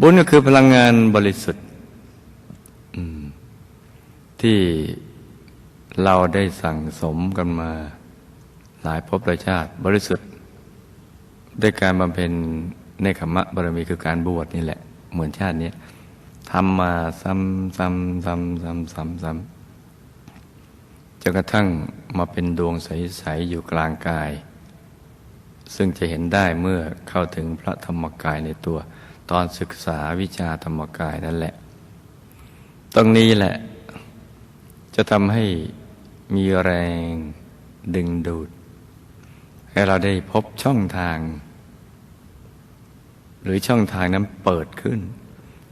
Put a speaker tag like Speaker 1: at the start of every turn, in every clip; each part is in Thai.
Speaker 1: บุญก็คือพลังงานบริสุทธิ์ที่เราได้สั่งสมกันมาหลายภพหลายชาติบริสุทธิ์ด้วยการบำเพ็ญในขมะบารมีคือการบวชนี่แหละ เหมือนชาตินี้ทำมาซ้ำซ้ำซ้ำซ้ำซ้ำซ้ำจนกระทั่งมาเป็นดวงใส ๆ อยู่กลางกาย ซึ่งจะเห็นได้เมื่อเข้าถึงพระธรรมกายในตัว ตอนศึกษาวิชาธรรมกายนั่นแหละ ตรงนี้แหละ จะทำให้มีแรงดึงดูด ให้เราได้พบช่องทาง หรือช่องทางนั้นเปิดขึ้น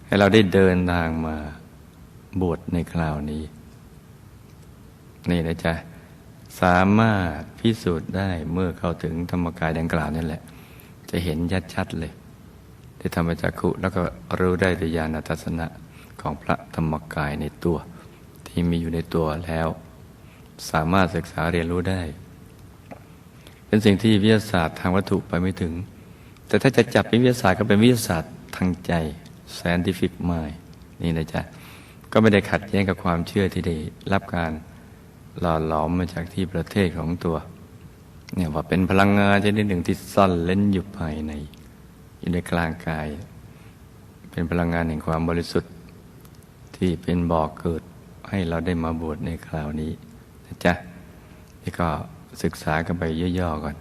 Speaker 1: ให้เราได้เดินทางมาบวชในคราวนี้ นี่นะจ๊ะสามารถพิสูจน์ได้เมื่อเข้าถึงธรรมกายดังกล่าวนั่นแหละ จะเห็นชัดๆเลย ได้ธรรมจักขุแล้วก็รู้ได้ด้วยญาณทัศนะของพระธรรมกายในตัว ที่มีอยู่ในตัวแล้ว สามารถศึกษาเรียนรู้ได้ เป็นสิ่งที่วิทยาศาสตร์ทางวัตถุไปไม่ถึง แต่ถ้าจะจับเป็นวิทยาศาสตร์ก็เป็นวิทยาศาสตร์ทางใจ scientific mind นี่นะจ๊ะก็ไม่ได้ขัดแย้งกับความเชื่อที่ได้รับการหล่อหลอมมาจากที่ประเทศของตัวเนี่ยว่าเป็นพลังงานชนิดหนึ่งที่ซ่อนเล่นอยู่ภายใน อยู่ในกลางกาย เป็นพลังงานแห่งความบริสุทธิ์ ที่เป็นบ่อกเกิดให้เราได้มาบวชในคราวนี้นะจ๊ะนี่ก็ศึกษากันไปย่อๆก่อน